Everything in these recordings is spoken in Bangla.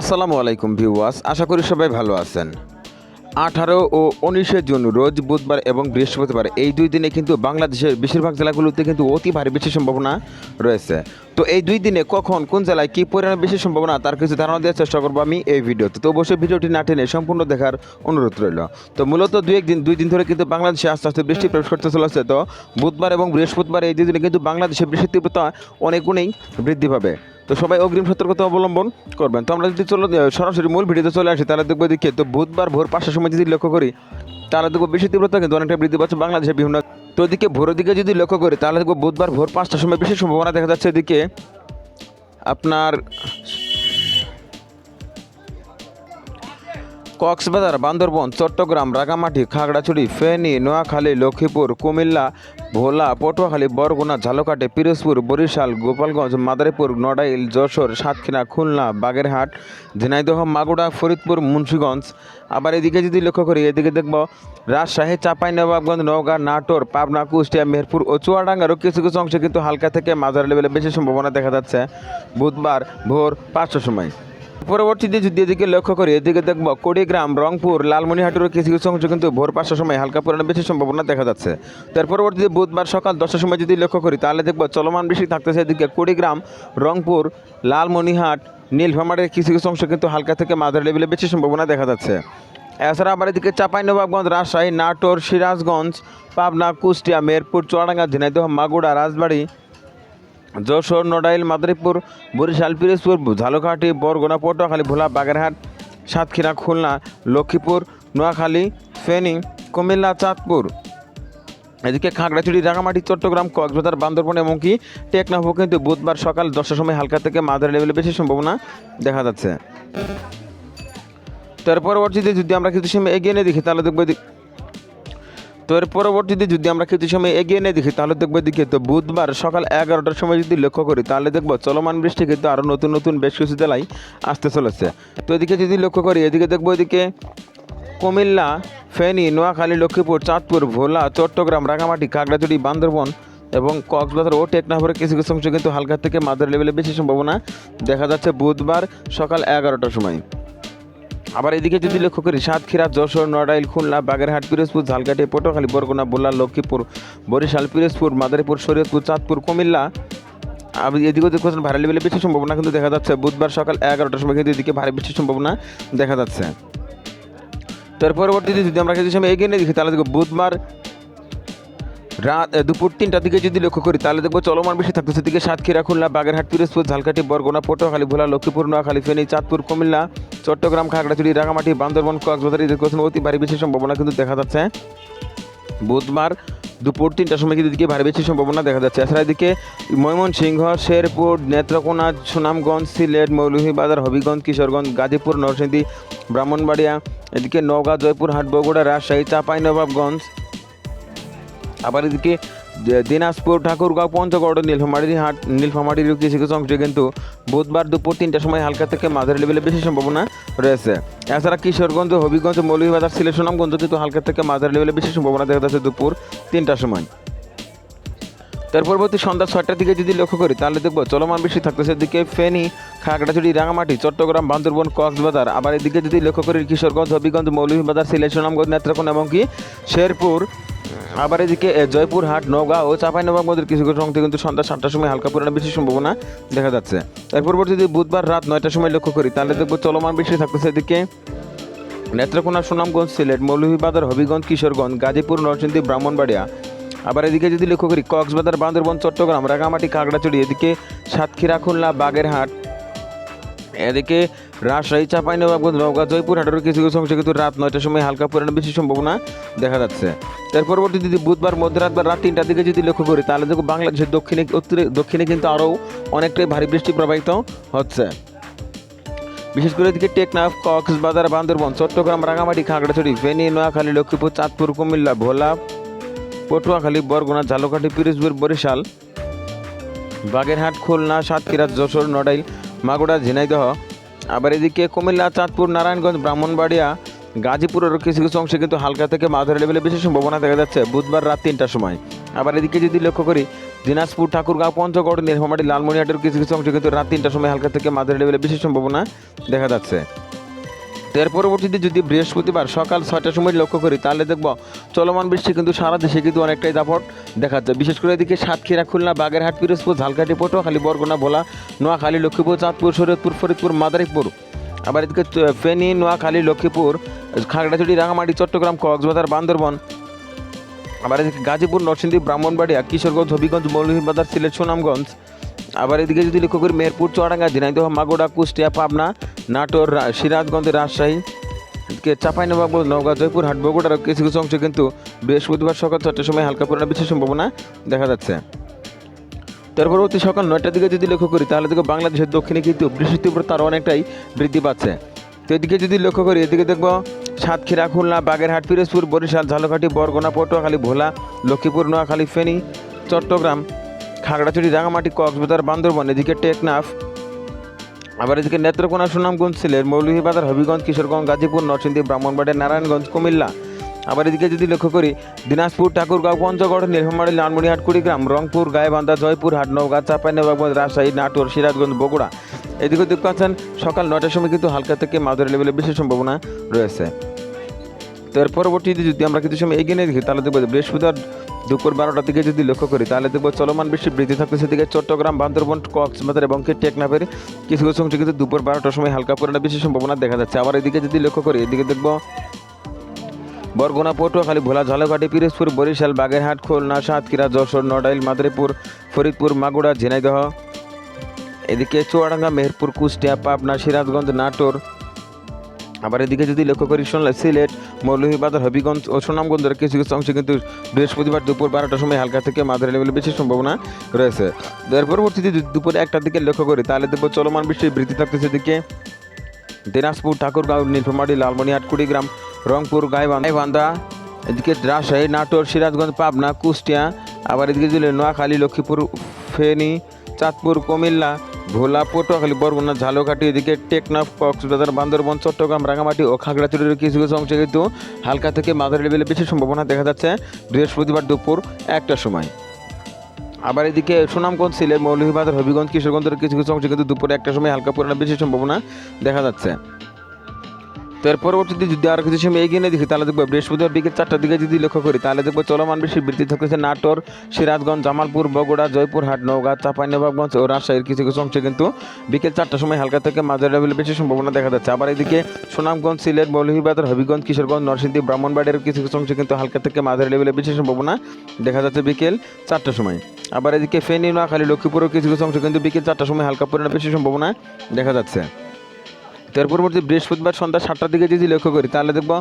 আসসালামু আলাইকুম ভিউয়ার্স, আশা করি সবাই ভালো আছেন। আঠারো ও উনিশে জুন, রোজ বুধবার এবং বৃহস্পতিবার, এই দুই দিনে কিন্তু বাংলাদেশের বেশিরভাগ জেলাগুলোতে কিন্তু অতি ভারী বেশি সম্ভাবনা রয়েছে। তো এই দুই দিনে কখন, কোন জেলায় কী পরিমাণে বেশি সম্ভাবনা, তার কিছু ধারণা দেওয়ার চেষ্টা করব আমি এই ভিডিওতে। তো অবশ্যই ভিডিওটি না টেনে সম্পূর্ণ দেখার অনুরোধ রইল। তো মূলত দুই একদিন দুই দিন ধরে কিন্তু বাংলাদেশে আস্তে আস্তে বৃষ্টি প্রবেশ করতে চলেছে। তো বুধবার এবং বৃহস্পতিবার এই দুই দিনে কিন্তু বাংলাদেশে বৃষ্টির তীব্রতা অনেক গুণেই বৃদ্ধি পাবে। তো সবাই অগ্রিম সতর্কতা অবলম্বন করবেন। তো আমরা যদি চলো সরাসরি মূল ভিডিওতে চলে আসি, তাহলে দেখব দেখি তো বুধবার ভোর পাঁচটার সময় যদি লক্ষ্য করি, তাহলে দেখব বেশি তীব্রতা কিন্তু অনেকটা বৃদ্ধি পাচ্ছে বাংলাদেশের বিভিন্ন। তো এদিকে ভোরের দিকে যদি লক্ষ্য করি, তাহলে দেখব বুধবার ভোর পাঁচটার সময় বেশি সম্ভাবনা দেখা যাচ্ছে এদিকে আপনার কক্সবাজার, বান্দরবন, চট্টগ্রাম, রাঙামাটি, খাগড়াছড়ি, ফেনী, নোয়াখালী, লক্ষ্মীপুর, কুমিল্লা, ভোলা, পটুয়াখালী, বরগুনা, ঝালকাঠি, পিরোজপুর, বরিশাল, গোপালগঞ্জ, মাদারীপুর, নড়াইল, যশোর, সাতক্ষীরা, খুলনা, বাগেরহাট, ঝিনাইদহ মাগুড়া ফরিদপুর, মুন্সীগঞ্জ। আবার এদিকে যদি লক্ষ্য করি, এদিকে দেখব রাজশাহী চাঁপাইনবাবগঞ্জ নওগাঁ, নাটোর, পাবনা, কুষ্টিয়া মেহেরপুর ও চুয়াডাঙ্গারও কিছু কিছু অংশে কিন্তু হালকা থেকে মাঝারি লেভেলে বেশি সম্ভাবনা দেখা যাচ্ছে। বুধবার ভোর পাঁচটার সময়। পরবর্তীতে যদি এদিকে লক্ষ্য করি, এদিকে দেখব কুড়িগ্রাম, রংপুর, লালমনিহাটের কিছু কিছু অংশ কিন্তু ভোর পাঁচটার সময় হালকা পরিমাণে বেশি সম্ভাবনা দেখা যাচ্ছে। তার পরবর্তীতে বুধবার সকাল দশটার সময় যদি লক্ষ্য করি, তাহলে দেখব চলমান বৃষ্টি থাকতেছে এদিকে কুড়িগ্রাম, রংপুর, লালমনিহাট, নীলফামারের কিছু কিছু অংশ কিন্তু হালকা থেকে মাঝারি লেভেলে বেশি সম্ভাবনা দেখা যাচ্ছে। এছাড়া আবার এদিকে চাঁপাইনবাবগঞ্জ রাজশাহী, নাটোর, সিরাজগঞ্জ, পাবনা, কুষ্টিয়া, মেরপুর, চুয়াডাঙ্গা, ঝিনাইদহ মাগুড়া রাজবাড়ী যশোর, নড়াইল মাদারীপুর বরিশাল, পিরোজপুর, ঝালকাঠি, বরগুনা, পটুয়াখালী, ভোলা, বাগেরহাট, সাতক্ষীরা, খুলনা, লক্ষ্মীপুর, নোয়াখালী, ফেনী, কুমিল্লা, চাঁদপুর। এদিকে খাগড়াছড়ি রাঙামাটি চট্টগ্রাম, কক্সবাজার, বান্দরবন এবং কি টেকনাফও কিন্তু বুধবার সকাল দশটার সময় হালকা থেকে মাদার লেভেলে বেশি সম্ভাবনা দেখা যাচ্ছে। তার পরবর্তীতে যদি আমরা কিছু সময় এগিয়ে নিয়ে দেখি, তাহলে দেখব তো এর পরবর্তীতে যদি আমরা কিছু সময় এগিয়ে নিয়ে দেখি, তাহলে দেখব এদিকে তো বুধবার সকাল এগারোটার সময় যদি লক্ষ্য করি, তাহলে দেখব চলমান বৃষ্টি কিন্তু আরও নতুন নতুন বেশ কিছু জেলায় আসতে চলেছে। তো এদিকে যদি লক্ষ্য করি, এদিকে দেখব এদিকে কুমিল্লা, ফেনী, নোয়াখালী, লক্ষ্মীপুর, চাঁদপুর, ভোলা, চট্টগ্রাম, রাঙামাটি, খাগড়াছড়ি, বান্দরবন এবং কক্সবাজার ও টেকনাফের কিছু কিছু অংশ কিন্তু হালকা থেকে মাদার লেভেলে বেশি সম্ভাবনা দেখা যাচ্ছে বুধবার সকাল এগারোটার সময়। আবার এদিকে যদি লক্ষ্য করি সাতক্ষীরা যশোর নড়াইল খুলনা বাগেরহাট পিরোজপুর ঝালকাঠি পটুয়াখালী বরগুনা বোলা লক্ষ্মীপুর বরিশাল পিরোজপুর মাদারীপুর শরীয়তপুর চাঁদপুর কুমিল্লা। এদিকে দেখুন ভারী লেভেলে বৃষ্টির সম্ভাবনা কিন্তু দেখা যাচ্ছে বুধবার সকাল এগারোটার সময় কিন্তু এদিকে ভারী বৃষ্টির সম্ভাবনা দেখা যাচ্ছে। তার পরবর্তীতে যদি আমরা কিছু সময় এগিয়ে নিয়ে দেখি তাহলে দেখো বুধবার রাত দুপুর তিনটার দিকে যদি লক্ষ্য করি, তাহলে দেখব চলমান বেশি থাকতেছে দিকে সাতক্ষীরা, খুলনা, বাগেরহাট, পিরোজপুর, ঝালকাঠি, বরগুনা, পটুয়াখালী, ভোলা, লক্ষ্মীপুর, নোয়াখালী, ফেনী, চাঁদপুর, কুমিল্লা, চট্টগ্রাম, খাগড়াছড়ি রাঙামাটি বান্দরবন, কক্সবাজার এদের কোথাও অতি ভারী বেশি সম্ভাবনা কিন্তু দেখা যাচ্ছে। বুধবার দুপুর তিনটার সময় কিন্তু এদিকে ভারী বেশি সম্ভাবনা দেখা যাচ্ছে। এছাড়া এদিকে ময়মনসিংহ, শেরপুর, নেত্রকোনা, সুনামগঞ্জ, সিলেট, মৌলভীবাজার, হবিগঞ্জ, কিশোরগঞ্জ, গাজীপুর, নরসিংদী, ব্রাহ্মণবাড়িয়া, এদিকে নওগাঁ, জয়পুরহাট, বগুড়া, রাজশাহী, চাঁপাইনবাবগঞ্জ আবার এদিকে দিনাজপুর ঠাকুরগাঁও পঞ্চগড়, নীলফামারী হাট নীলফামারীর কিছু কিছু অংশে কিন্তু বুধবার দুপুর তিনটার সময় হালকা থেকে মাঝারি লেভেলে বেশি সম্ভাবনা রয়েছে। এছাড়া কিশোরগঞ্জ, হবিগঞ্জ, মৌলভীবাজার সিলেট সুনামগঞ্জ কিন্তু হালকা থেকে মাঝারি লেভেলে বেশি সম্ভাবনা দেখা যাচ্ছে দুপুর তিনটার সময়। তার পরবর্তী সন্ধ্যা ছয়টার দিকে যদি লক্ষ্য করি, তাহলে দেখব চলমান বৃষ্টি থাকতেছে এদিকে ফেনী, খাগড়াছড়ি, রাঙামাটি, চট্টগ্রাম, বান্দরবন, কক্সবাজার। আবার এদিকে যদি লক্ষ্য করি, কিশোরগঞ্জ, হবিগঞ্জ, মৌলভীবাজার সিলেট সুনামগঞ্জ নেত্রকোনা এবং কি শেরপুর আবার এদিকে জয়পুরহাট, নওগাঁ ও চাঁপাইনবাবগঞ্জের কিছু কিছু অংশে কিন্তু সন্ধ্যা সাতটার সময় হালকা পরিমাণে বেশি সম্ভাবনা দেখা যাচ্ছে। তার পরবর্তী যদি বুধবার রাত নয়টার সময় লক্ষ্য করি, তাহলে দেখব চলমান বৃষ্টি থাকতেছে এদিকে। নেত্রকোনা, সুনামগঞ্জ, সিলেট, মৌলভীবাজার, হবিগঞ্জ, কিশোরগঞ্জ, গাজীপুর, নরসিংদী, ব্রাহ্মণবাড়িয়া। আবার এদিকে যদি লক্ষ্য করি, কক্সবাজার, বান্দরবন, চট্টগ্রাম রাঙামাটি খাগড়াছড়ি এদিকে সাতক্ষীরা, খুলনা, বাগেরহাট। এদিকে রাজশাহী চাঁপাইনবাবগঞ্জ নওগাঁ জয়পুরহাটের কিছু কিছু অংশে কিন্তু রাত নয়টার সময় হালকা পরিমাণে বেশি সম্ভাবনা দেখা যাচ্ছে। তার পরবর্তী যদি বুধবার, মধ্যরাত বা রাত তিনটার দিকে যদি লক্ষ্য করি, তাহলে দেখো বাংলাদেশের দক্ষিণে, উত্তরে, দক্ষিণে কিন্তু আরও অনেকটাই ভারী বৃষ্টি প্রবাহিত হচ্ছে। বিশেষ করে এদিকে টেকনাফ, কক্সবাজার, বান্দরবন, চট্টগ্রাম রাঙামাটি খাগড়াছড়ি, ফেনী, নোয়াখালী, লক্ষ্মীপুর, চাঁদপুর, কুমিল্লা, ভোলা, পটুয়াখালী, বরগুনা, ঝালকাঠি, পিরোজপুর, বরিশাল, বাগেরহাট, খুলনা, সাতক্ষীরা, যশোর, নড়াইল মাগুড়া ঝিনাইদহ আবার এদিকে কুমিল্লা, চাঁদপুর, নারায়ণগঞ্জ, ব্রাহ্মণবাড়িয়া গাজীপুরের কিছু কিছু অংশে কিন্তু হালকা থেকে মাঝারি লেভেলে বেশি সম্ভাবনা দেখা যাচ্ছে বুধবার রাত তিনটার সময়। আবার এদিকে যদি লক্ষ্য করি, দিনাজপুর, ঠাকুরগাঁও, পঞ্চগড়, নীলফামারী লালমনিহাটের কিছু কিছু অংশে কিন্তু রাত তিনটার সময় হালকা থেকে মাঝারি লেভেলে বেশি সম্ভাবনা দেখা যাচ্ছে। এর পরবর্তীতে যদি বৃহস্পতিবার সকাল ছয়টার সময় লক্ষ্য করি, তাহলে দেখব চলমান বৃষ্টি কিন্তু সারা দেশে কিন্তু অনেকটাই দাপট দেখা যাচ্ছে। বিশেষ করে এদিকে সাতক্ষীরা, খুলনা, বাগেরহাট, পিরোজপুর, ঝালকাঠি, পটুয়াখালী, বরগুনা, ভোলা, নোয়াখালী, লক্ষ্মীপুর, চাঁদপুর, শরীয়তপুর, ফরিদপুর, মাদারীপুর। আবার এদিকে ফেনী, নোয়াখালী, লক্ষ্মীপুর, খাগড়াছড়ি রাঙামাটি চট্টগ্রাম, কক্সবাজার, বান্দরবন। আবার এদিকে গাজীপুর, নরসিংদী, ব্রাহ্মণবাড়িয়া, কিশোরগঞ্জ, হবিগঞ্জ, মৌলভীবাজার, সিলেট, সুনামগঞ্জ। আবার এদিকে যদি লক্ষ্য করি, মেহেরপুর, চুয়াডাঙ্গা, ঝিনাইদহ, মাগুরা, কুষ্টিয়া, পাবনা, নাটোর সিরাজগঞ্জ, রাজশাহী চাঁপাইনবাবগঞ্জ, নওগাঁ জয়পুর হাট বগুড়ার কিছু কিছু অংশে কিন্তু বৃহস্পতিবার সকাল চারটার সময় হালকা পরিমাণে বিশেষ সম্ভাবনা দেখা যাচ্ছে। তার পরবর্তী সকাল নয়টার দিকে যদি লক্ষ্য করি, তাহলে দেখো বাংলাদেশের দক্ষিণে কিন্তু বৃষ্টির তীব্রতা আরও অনেকটাই বৃদ্ধি পাচ্ছে। তো এদিকে যদি লক্ষ্য করি, এদিকে দেখব সাতক্ষীরা, খুলনা, বাগেরহাট, পিরোজপুর, বরিশাল, ঝালকাঠি, বরগুনা, পটুয়াখালী, ভোলা, লক্ষ্মীপুর, নোয়াখালী, ফেনী, চট্টগ্রাম খাগড়াছড়ি, রাঙামাটি, কক্সবাজার, বান্দরবন, এদিকে টেকনাফ। আবার এদিকে নেত্রকোনা, সুনামগঞ্জ, সিলেট, মৌলভীবাজার, হবিগঞ্জ, কিশোরগঞ্জ, গাজীপুর, নরসিংদী, ব্রাহ্মণবাড়িয়া, নারায়ণগঞ্জ, কুমিল্লা। আবার এদিকে যদি লক্ষ্য করি, দিনাজপুর, ঠাকুরগাঁও, পঞ্চগড়, নীলফামারী, লালমনিহাট, কুড়িগ্রাম, রংপুর গায়েবান্ধা জয়পুর হাট নওগাঁ চাঁপাইনবাবগঞ্জ, রাজশাহী, নাটোর, সিরাজগঞ্জ, বগুড়া। এদিকে দেখতে পাচ্ছেন, সকাল নয়টার সময় কিন্তু হালকা থেকে মাঝারি লেভেলে বেশি সম্ভাবনা রয়েছে। তো এর পরবর্তীতে যদি আমরা কিছু সময় এগিয়ে নিয়ে দেখি, তাহলে দেখব বৃহস্পতিবার দুপুর বারোটার দিকে যদি লক্ষ্য করি, তাহলে দেখব চলমান বৃষ্টি বৃদ্ধি থাকতেছে দিকে চট্টগ্রাম, বান্দরবন, কক্সবাজার এবং টেকনাফের কিছু কিছু অংশে কিন্তু দুপুর বারোটার সময় হালকা পরিমাণে বেশি সম্ভাবনা দেখা যাচ্ছে। আবার এদিকে যদি লক্ষ্য করি, এদিকে দেখব বরগুনা পটুয়াখালী ভোলা, ঝালকাঠি, পিরোজপুর, বরিশাল, বাগেরহাট, খুলনা, সাতক্ষীরা, যশোর, নড়াইল, মাদারীপুর, ফরিদপুর মাগুড়া ঝিনাইদহ। এদিকে চুয়াডাঙ্গা, মেহেরপুর, কুষ্টিয়া, পাবনা, সিরাজগঞ্জ, নাটোর আবার এদিকে যদি লক্ষ্য করি, শুনলে সিলেট, মৌলভীবাজার, হবিগঞ্জ ও সুনামগঞ্জের কিছু কিছু অংশে কিন্তু বৃহস্পতিবার দুপুর বারোটার সময় হালকা থেকে মাঝারি লেভেলে বেশি সম্ভাবনা রয়েছে। এর পরবর্তীতে যদি দুপুরে একটার দিকে লক্ষ্য করি, তাহলে দেখব চলমান বৃষ্টির বৃদ্ধি থাকতেছে দিকে দিনাজপুর, ঠাকুরগাঁও, নীলফামারী লালমনিহাট কুড়িগ্রাম রংপুর, গাইবান্ধা এদিকে রাজশাহী, নাটোর, সিরাজগঞ্জ, পাবনা, কুষ্টিয়া, আবার এদিকে দিলে নোয়াখালী, লক্ষ্মীপুর, ফেনী, চাঁদপুর, কুমিল্লা ভোলা পটুয়াখালী, বরগুনা, ঝালকাঠি, এদিকে টেকনাফ, কক্সবাজার, বান্দরবন, চট্টগ্রাম রাঙামাটি ও খাগড়াছড়ির কিছু কিছু অংশে কিন্তু হালকা থেকে মাঝারি লেভেলে বেশি সম্ভাবনা দেখা যাচ্ছে। বৃহস্পতিবার দুপুর একটার সময়। আবার এদিকে সুনামগঞ্জ, সিলেট, মৌলভীবাজার, হবিগঞ্জ, কিশোরগঞ্জের কিছু কিছু অংশে কিন্তু দুপুরে একটা সময় হালকা পরিমাণে বেশি সম্ভাবনা দেখা যাচ্ছে। তো এর পরবর্তীতে যদি আর কিছু সময় এগিয়ে নিয়ে দেখি, তাহলে দেখব বৃহস্পতিবার বিকেল চারটার দিকে যদি লক্ষ্য করি, তাহলে দেখব চলমান বৃষ্টি বৃদ্ধি থাকতেছে নাটোর, সিরাজগঞ্জ, জামালপুর, বগুড়া, জয়পুরহাট, নওগাঁ চাঁপাইনবাবগঞ্জ ও রাজশাহীর কিছু কিছু অংশে কিন্তু বিকেল চারটার সময় হালকা থেকে মাঝারি লেভেলে বেশি সম্ভাবনা দেখা যাচ্ছে। আবার এদিকে সুনামগঞ্জ, সিলেট, মৌলভীবাজার, হবিগঞ্জ, কিশোরগঞ্জ, নরসিংদী ব্রাহ্মণবাড়ির কিছু কিছু অংশে কিন্তু হালকা থেকে মাঝারি লেভেলে বেশি সম্ভাবনা দেখা যাচ্ছে বিকেল চারটার সময়। আবার এদিকে ফেনী, নোয়াখালী লক্ষ্মীপুরের কিছু কিছু অংশ কিন্তু বিকেল চারটার সময় হালকা পরিমাণে বেশি সম্ভাবনা দেখা যাচ্ছে। তার পরবর্তী বৃহস্পতিবার সন্ধ্যা সাতটার দিকে যদি লক্ষ্য করি, তাহলে দেখব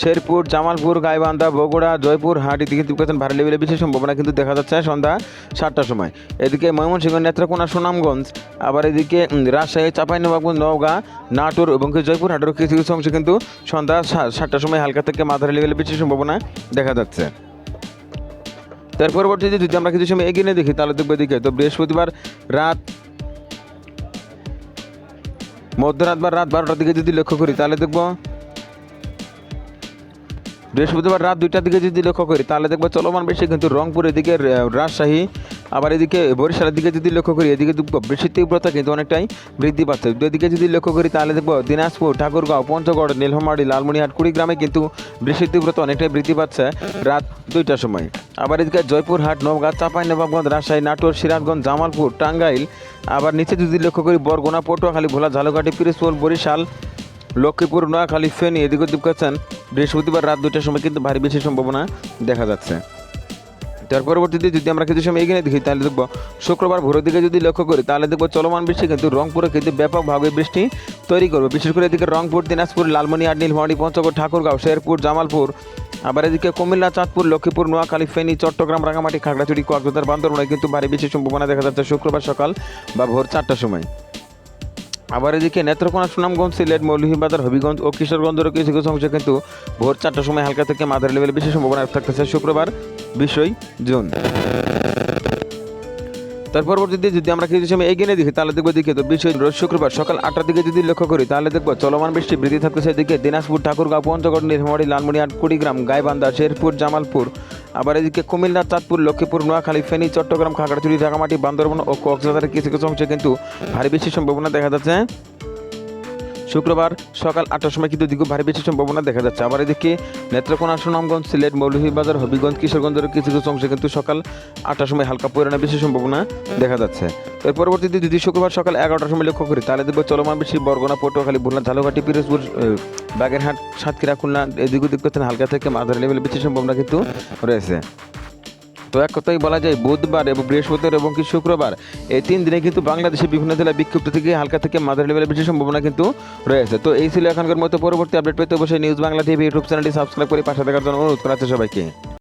শেরপুর, জামালপুর, গাইবান্ধা, বগুড়া, জয়পুর, হাট এদিকে দুপাচ্ছেন ভারী লেভেলে বেশি সম্ভাবনা কিন্তু দেখা যাচ্ছে সন্ধ্যা সাতটার সময়। এদিকে ময়মনসিংহ, নেত্রকোনা, সুনামগঞ্জ, আবার এদিকে রাজশাহী, চাঁপাইনবাবগঞ্জ, নওগাঁ, নাটোর এবং জয়পুর হাটের কিছু কিছু অংশে কিন্তু সন্ধ্যা সাতটার সময় হালকা থেকে মাঝারি লেভেলে বিশেষ সম্ভাবনা দেখা যাচ্ছে। তার পরবর্তীতে যদি আমরা কিছু সময় এগিয়ে দেখি, তাহলে দেখব এদিকে, তো বৃহস্পতিবার রাত মধ্যরাত বা রাত বারোটার দিকে যদি লক্ষ্য করি, তাহলে দেখব বৃহস্পতিবার রাত দুইটার দিকে যদি লক্ষ্য করি, তাহলে দেখব চলমান বেশি কিন্তু রংপুরের দিকে রাজশাহী আবার এদিকে বরিশালের দিকে যদি লক্ষ্য করি, এদিকে দেখব বৃষ্টির তীব্রতা কিন্তু অনেকটাই বৃদ্ধি পাচ্ছে। এদিকে যদি লক্ষ্য করি, তাহলে দেখব দিনাজপুর, ঠাকুরগাঁও, পঞ্চগড়, নীলফামারী লালমনিহাট কুড়িগ্রামে কিন্তু বৃষ্টির তীব্রতা অনেকটাই বৃদ্ধি পাচ্ছে রাত দুইটার সময়। আবার এদিকে জয়পুরহাট, নওগাঁ চাঁপাইনবাবগঞ্জ রাজশাহী, নাটোর, সিরাজগঞ্জ, জামালপুর, টাঙ্গাইল, আবার নিচে যদি লক্ষ্য করি, বরগুনা, পটুয়াখালী, ভোলা, ঝালকাঠি, পিরোজপুর, বরিশাল, লক্ষ্মীপুর, নোয়াখালী, ফেনী, এদিকে দিবকাচ্ছেন বৃহস্পতিবার রাত দুইটার সময় কিন্তু ভারী বেশি সম্ভাবনা দেখা যাচ্ছে। তার পরবর্তীতে যদি আমরা কিছু সময় এগিয়ে দেখি, তাহলে দেখব শুক্রবার ভোরের দিকে যদি লক্ষ্য করি, তাহলে দেখব চলমান বৃষ্টি কিন্তু রংপুরে কিন্তু ব্যাপকভাবে বৃষ্টি তৈরি করবে। বিশেষ করে এদিকে রংপুর, দিনাজপুর লালমনিহাট নীলমাটি পঞ্চগড়, ঠাকুরগাঁও, শেরপুর, জামালপুর, আবার এদিকে কুমিল্লা, চাঁদপুর, লক্ষ্মীপুর, নোয়াখালী, ফেনী, চট্টগ্রাম রাঙামাটি খাগড়াছড়ি, কক্সবাজার, বান্দরবানে কিন্তু ভারী বেশি সম্ভাবনা দেখা যাচ্ছে শুক্রবার সকাল বা ভোর চারটার সময়। আবার এদিকে নেত্রকোনা সুনামগঞ্জ, সিলেট, মৌলভীবাজার, হবিগঞ্জ ও কিশোরগঞ্জের কিছু কিছু অংশে কিন্তু ভোর চারটার সময় হালকা থেকে মাঝারি লেভেলে বেশি সম্ভাবনা থাকতেছে শুক্রবার, বিশই জুন। তার পরবর্তীতে যদি আমরা কিছু সময় এগিয়ে দেখি, তাহলে দেখব দিকে তো বিশই রোজ শুক্রবার সকাল আটটার দিকে যদি লক্ষ্য করি, তাহলে দেখব চলমান বৃষ্টি বৃদ্ধি থাকতেছে এদিকে দিনাজপুর, ঠাকুরগাঁও পঞ্চগড় নীলফামারী লালমনিহাট কুড়িগ্রাম, গাইবান্ধা, শেরপুর, জামালপুর আবার এদিকে কুমিল্লা চাঁদপুর, লক্ষ্মীপুর, নোয়াখালী, ফেনী, চট্টগ্রাম, খাগড়াছড়ি রাঙামাটি বান্দরবন ও কক্সবাজারের কিছু কিছু অংশে কিন্তু ভারী বৃষ্টির সম্ভাবনা দেখা যাচ্ছে। শুক্রবার সকাল আটটার সময় কিন্তু দিকে ভারী বৃষ্টির সম্ভাবনা দেখা যাচ্ছে। আবার এদিকে নেত্রকোনা, সুনামগঞ্জ, সিলেট মৌলভীবাজার হবিগঞ্জ কিশোরগঞ্জের কিছু কিছু অংশে কিন্তু সকাল আটটার সময় হালকা পরিমাণে বৃষ্টির সম্ভাবনা দেখা যাচ্ছে। এর পরবর্তীতে যদি শুক্রবার সকাল এগারোটার সময় লক্ষ্য করি, তাহলে দেখব চলমান বৃষ্টি বরগুনা, পটুয়াখালী বুলনা ঝালকাঠি পিরোজপুর বাগেরহাট, সাতক্ষীরা, খুলনা, এদিক ওদিক করছেন হালকা থেকে মাঝারি লেভেলে বৃষ্টির সম্ভাবনা কিন্তু রয়েছে। তো এক কথাই বলা যায়, বুধবার এবং বৃহস্পতিবার এবং কি শুক্রবার এই তিন দিনে কিন্তু বাংলাদেশের বিভিন্ন জেলায় বিক্ষিপ্ত থেকে হালকা থেকে মাঝারি লেভেলের বৃষ্টির সম্ভাবনা কিন্তু রয়েছে। তো এই ছিল এখনকার মতো পরবর্তী আপডেট পেতে অবশ্যই নিউজ বাংলা টিভি ইউটিউব চ্যানেলটি সাবস্ক্রাইব করে পাশে দেখার জন্য অনুরোধ করা সবাইকে।